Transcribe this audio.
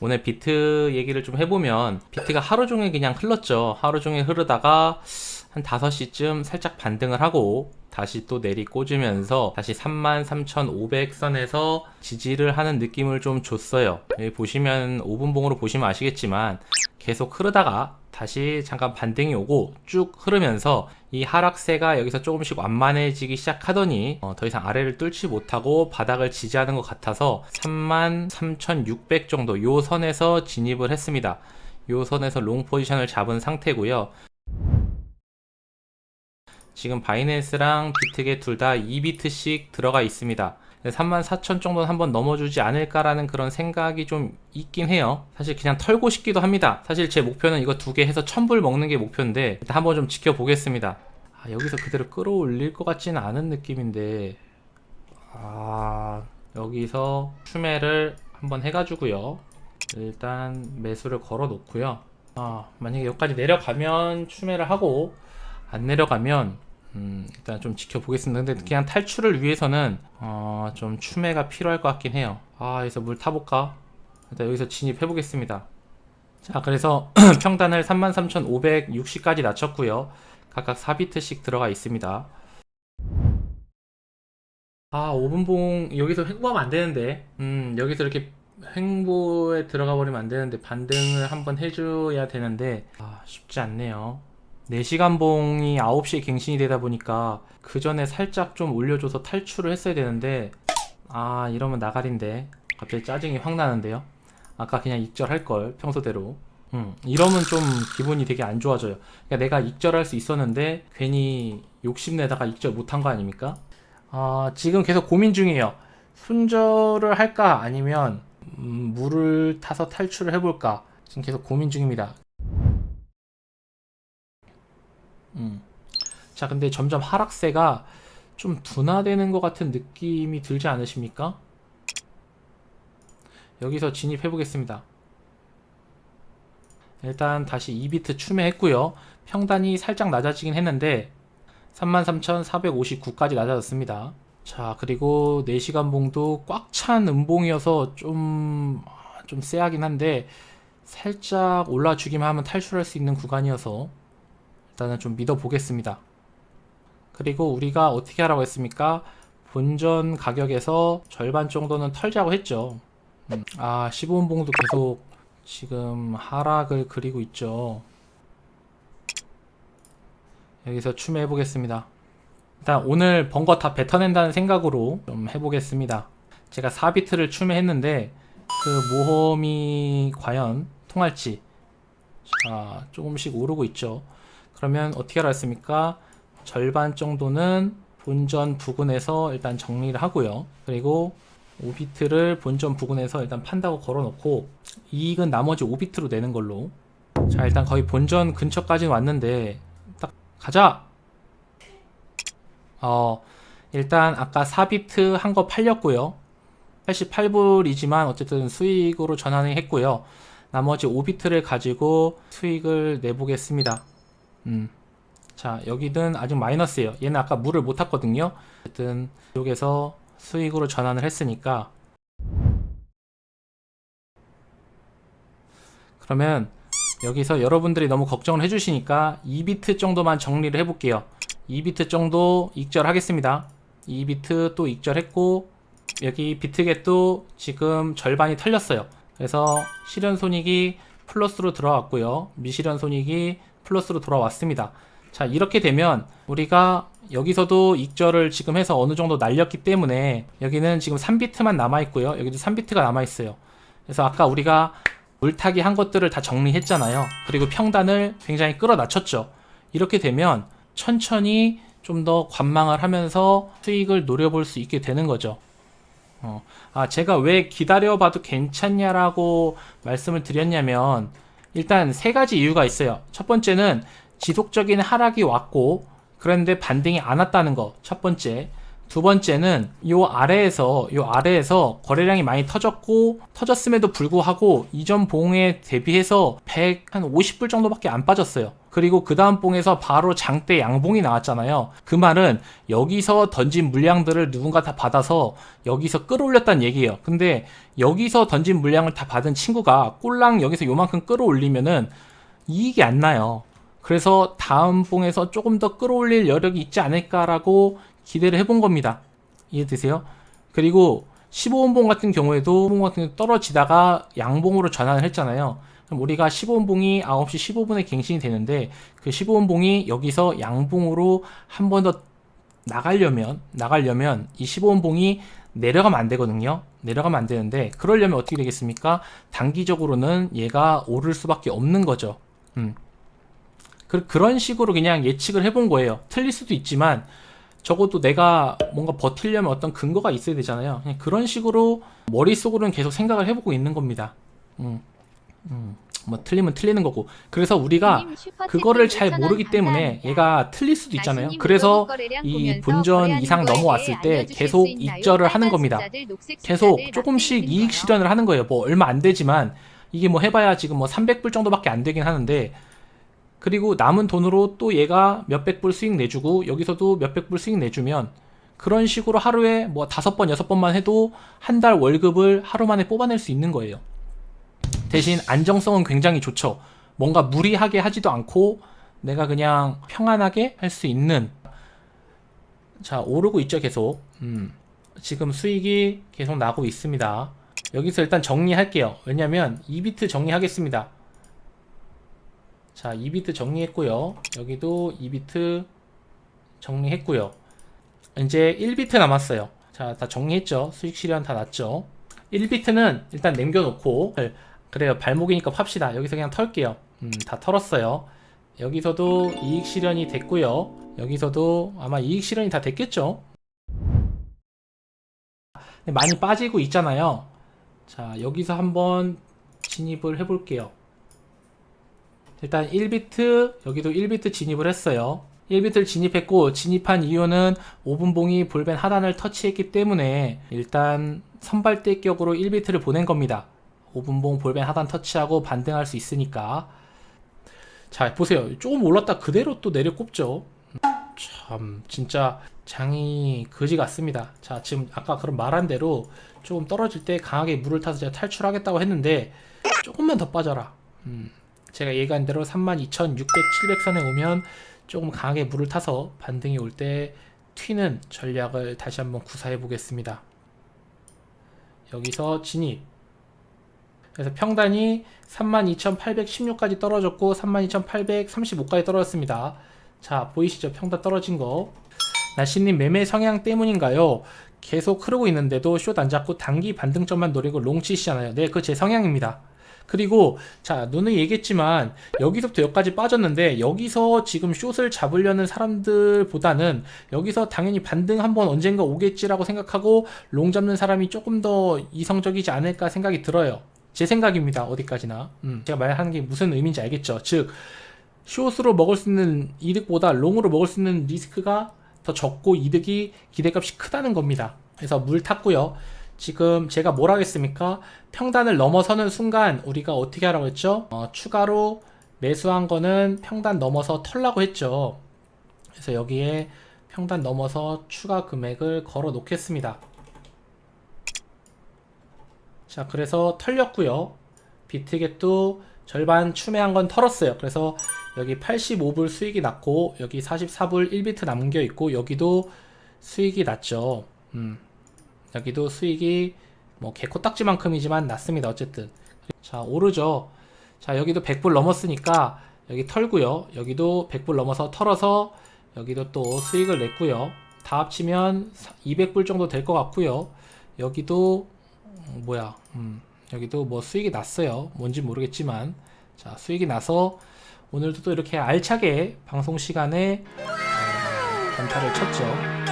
오늘 비트 얘기를 좀 해보면 비트가 하루 종일 그냥 흘렀죠. 하루 종일 흐르다가 한 5시쯤 살짝 반등을 하고 다시 또 내리 꽂으면서 다시 33,500선에서 지지를 하는 느낌을 좀 줬어요. 보시면 5분봉으로 보시면 아시겠지만 계속 흐르다가 다시 잠깐 반등이 오고 쭉 흐르면서 이 하락세가 여기서 조금씩 완만해지기 시작하더니 어, 더 이상 아래를 뚫지 못하고 바닥을 지지하는 것 같아서 33,600 정도 요 선에서 진입을 했습니다. 요 선에서 롱 포지션을 잡은 상태고요. 지금 바이낸스랑 비트게 둘다 2비트씩 들어가 있습니다. 34,000 정도는 한번 넘어주지 않을까라는 그런 생각이 좀 있긴 해요. 사실 그냥 털고 싶기도 합니다. 사실 제 목표는 이거 두 개 해서 1000불 먹는 게 목표인데 일단 한번 좀 지켜보겠습니다. 아, 여기서 그대로 끌어올릴 것 같지는 않은 느낌인데 아 여기서 추매를 한번 해가지고요. 일단 매수를 걸어 놓고요. 아 만약에 여기까지 내려가면 추매를 하고 안 내려가면 음, 일단 좀 지켜보겠습니다. 근데 그냥 탈출을 위해서는 어, 좀 추매가 필요할 것 같긴 해요. 아, 여기서 물 타볼까? 일단 여기서 진입해 보겠습니다. 자, 그래서 평단을 33,560까지 낮췄고요. 각각 4비트씩 들어가 있습니다. 아, 5분봉 여기서 횡보하면 안 되는데. 음, 여기서 이렇게 횡보에 들어가 버리면 안 되는데 반등을 한번 해줘야 되는데 아, 쉽지 않네요. 4시간 봉이 9시에 갱신이 되다 보니까 그 전에 살짝 좀 올려줘서 탈출을 했어야 되는데 아 이러면 나가린데. 갑자기 짜증이 확 나는데요? 아까 그냥 익절할 걸 평소대로. 음, 이러면 좀 기분이 되게 안 좋아져요. 그러니까 내가 익절할 수 있었는데 괜히 욕심내다가 익절 못한 거 아닙니까? 아 지금 계속 고민 중이에요. 순절을 할까? 아니면 음, 물을 타서 탈출을 해볼까? 지금 계속 고민 중입니다 음. 자, 근데 점점 하락세가 좀 둔화되는 것 같은 느낌이 들지 않으십니까? 여기서 진입해 보겠습니다. 일단 다시 2비트 추매했고요. 평단이 살짝 낮아지긴 했는데 33,459까지 낮아졌습니다. 자, 그리고 4시간 봉도 꽉 찬 음봉이어서 좀, 좀 쎄하긴 한데 살짝 올라주기만 하면 탈출할 수 있는 구간이어서 일단은 좀 믿어보겠습니다. 그리고 우리가 어떻게 하라고 했습니까? 본전 가격에서 절반 정도는 털자고 했죠. 음, 아, 15분봉도 계속 지금 하락을 그리고 있죠. 여기서 추매해 보겠습니다. 일단 오늘 번 거 다 뱉어낸다는 생각으로 좀 해보겠습니다. 제가 4비트를 추매했는데 그 모험이 과연 통할지 자, 조금씩 오르고 있죠. 그러면 어떻게 하라 했습니까? 절반 정도는 본전 부근에서 일단 정리를 하고요. 그리고 5비트를 본전 부근에서 일단 판다고 걸어놓고 이익은 나머지 5비트로 내는 걸로. 자, 일단 거의 본전 근처까지는 왔는데 딱 가자. 어, 일단 아까 4비트 한 거 팔렸고요. 88불이지만 어쨌든 수익으로 전환을 했고요. 나머지 5비트를 가지고 수익을 내보겠습니다. 음. 자, 여기는 아직 마이너스예요. 얘는 아까 물을 못 탔거든요. 어쨌든 여기서 수익으로 전환을 했으니까 그러면 여기서 여러분들이 너무 걱정을 해주시니까 2비트 정도만 정리를 해볼게요. 2비트 정도 익절하겠습니다. 2비트 또 익절했고 여기 비트겟도 지금 절반이 털렸어요. 그래서 실현 손익이 플러스로 들어왔고요. 미실현 손익이 플러스로 돌아왔습니다. 자, 이렇게 되면 우리가 여기서도 익절을 지금 해서 어느 정도 날렸기 때문에 여기는 지금 3비트만 남아있고요. 여기도 3비트가 남아있어요. 그래서 아까 우리가 물타기 한 것들을 다 정리했잖아요. 그리고 평단을 굉장히 끌어낮췄죠. 이렇게 되면 천천히 좀 더 관망을 하면서 수익을 노려볼 수 있게 되는 거죠. 어, 아, 제가 왜 기다려봐도 괜찮냐라고 말씀을 드렸냐면, 일단 세 가지 이유가 있어요. 첫 번째는 지속적인 하락이 왔고 그런데 반등이 안 왔다는 거. 첫 번째. 두 번째는 요 아래에서 요 아래에서 거래량이 많이 터졌고 터졌음에도 불구하고 이전 봉에 대비해서 100 한 50불 정도밖에 안 빠졌어요. 그리고 그 다음 봉에서 바로 장대 양봉이 나왔잖아요. 그 말은 여기서 던진 물량들을 누군가 다 받아서 여기서 끌어올렸다는 얘기예요. 근데 여기서 던진 물량을 다 받은 친구가 꼴랑 여기서 요만큼 끌어올리면은 이익이 안 나요. 그래서 다음 봉에서 조금 더 끌어올릴 여력이 있지 않을까라고 기대를 해본 겁니다. 이해되세요? 그리고 15원봉 같은 경우에도 봉 같은 경우 떨어지다가 양봉으로 전환을 했잖아요. 그럼 우리가 15원봉이 9시 15분에 갱신이 되는데 그 15원봉이 여기서 양봉으로 한 번 더 나가려면 나가려면 이 15원봉이 내려가면 안 되거든요. 내려가면 안 되는데 그러려면 어떻게 되겠습니까? 단기적으로는 얘가 오를 수밖에 없는 거죠. 음. 그, 그런 식으로 그냥 예측을 해본 거예요. 틀릴 수도 있지만 적어도 내가 뭔가 버틸려면 어떤 근거가 있어야 되잖아요. 그런 식으로 머릿속으로는 계속 생각을 해보고 있는 겁니다. 음. 음. 뭐 틀리면 틀리는 거고. 그래서 우리가 그거를 잘 모르기 때문에 얘가 틀릴 수도 있잖아요. 그래서 이 본전 이상 넘어왔을 때 계속 입절을 하는 겁니다. 계속 조금씩 이익 실현을 하는 거예요. 뭐 얼마 안 되지만 이게 뭐 해봐야 지금 뭐 300불 정도밖에 안 되긴 하는데 그리고 남은 돈으로 또 얘가 몇백 불 수익 내주고 여기서도 몇백 불 수익 내주면 그런 식으로 하루에 뭐 다섯 번 여섯 번만 해도 한 달 월급을 하루 만에 뽑아낼 수 있는 거예요. 대신 안정성은 굉장히 좋죠. 뭔가 무리하게 하지도 않고 내가 그냥 평안하게 할 수 있는. 자 오르고 있죠 계속. 음, 지금 수익이 계속 나고 있습니다. 여기서 일단 정리할게요. 왜냐면 2비트 정리하겠습니다. 자 2비트 정리했고요. 여기도 2비트 정리했고요. 이제 1비트 남았어요. 자 다 정리했죠. 수익 실현 다 났죠. 1비트는 일단 남겨놓고 그래요. 발목이니까 팝시다. 여기서 그냥 털게요. 음, 다 털었어요. 여기서도 이익 실현이 됐고요. 여기서도 아마 이익 실현이 다 됐겠죠? 많이 빠지고 있잖아요. 자 여기서 한번 진입을 해볼게요. 일단 1비트 여기도 1비트 진입을 했어요. 1비트를 진입했고 진입한 이유는 5분봉이 볼벤 하단을 터치했기 때문에 일단 선발대격으로 1비트를 보낸 겁니다 5분봉 볼벤 하단 터치하고 반등할 수 있으니까. 자 보세요. 조금 올랐다 그대로 또 내려 꼽죠. 참 진짜 장이 거지 같습니다. 자 지금 아까 그런 말한 대로 조금 떨어질 때 강하게 물을 타서 제가 탈출하겠다고 했는데 조금만 더 빠져라. 음, 제가 얘기한 대로 32,600, 700선에 오면 조금 강하게 물을 타서 반등이 올 때 튀는 전략을 다시 한번 구사해 보겠습니다. 여기서 진입 그래서 평단이 32,816까지 떨어졌고 32,835까지 떨어졌습니다. 자 보이시죠? 평단 떨어진 거. 나시님 매매 성향 때문인가요? 계속 흐르고 있는데도 숏 안 잡고 단기 반등점만 노리고 롱 치시잖아요. 네, 그 제 성향입니다. 그리고 자 누누이 얘기했지만 여기서부터 여기까지 빠졌는데 여기서 지금 숏을 잡으려는 사람들보다는 여기서 당연히 반등 한번 언젠가 오겠지라고 생각하고 롱 잡는 사람이 조금 더 이성적이지 않을까 생각이 들어요. 제 생각입니다. 어디까지나. 음, 제가 말하는 게 무슨 의미인지 알겠죠. 즉, 숏으로 먹을 수 있는 이득보다 롱으로 먹을 수 있는 리스크가 더 적고 이득이 기대값이 크다는 겁니다. 그래서 물 탔고요. 지금 제가 뭘 하겠습니까? 평단을 넘어서는 순간 우리가 어떻게 하라고 했죠? 어, 추가로 매수한 거는 평단 넘어서 털라고 했죠. 그래서 여기에 평단 넘어서 추가 금액을 걸어 놓겠습니다. 자 그래서 털렸고요. 비트겟도 절반 추매한 건 털었어요. 그래서 여기 85불 수익이 났고 여기 44불 1비트 남겨 있고 여기도 수익이 났죠. 음. 여기도 수익이 뭐 개코딱지만큼이지만 났습니다 어쨌든. 자 오르죠. 자 여기도 100불 넘었으니까 여기 털고요. 여기도 100불 넘어서 털어서 여기도 또 수익을 냈고요. 다 합치면 200불 정도 될 것 같고요. 여기도 어, 뭐야. 음, 여기도 뭐 수익이 났어요. 뭔지 모르겠지만. 자 수익이 나서 오늘도 또 이렇게 알차게 방송 시간에 어, 단타를 쳤죠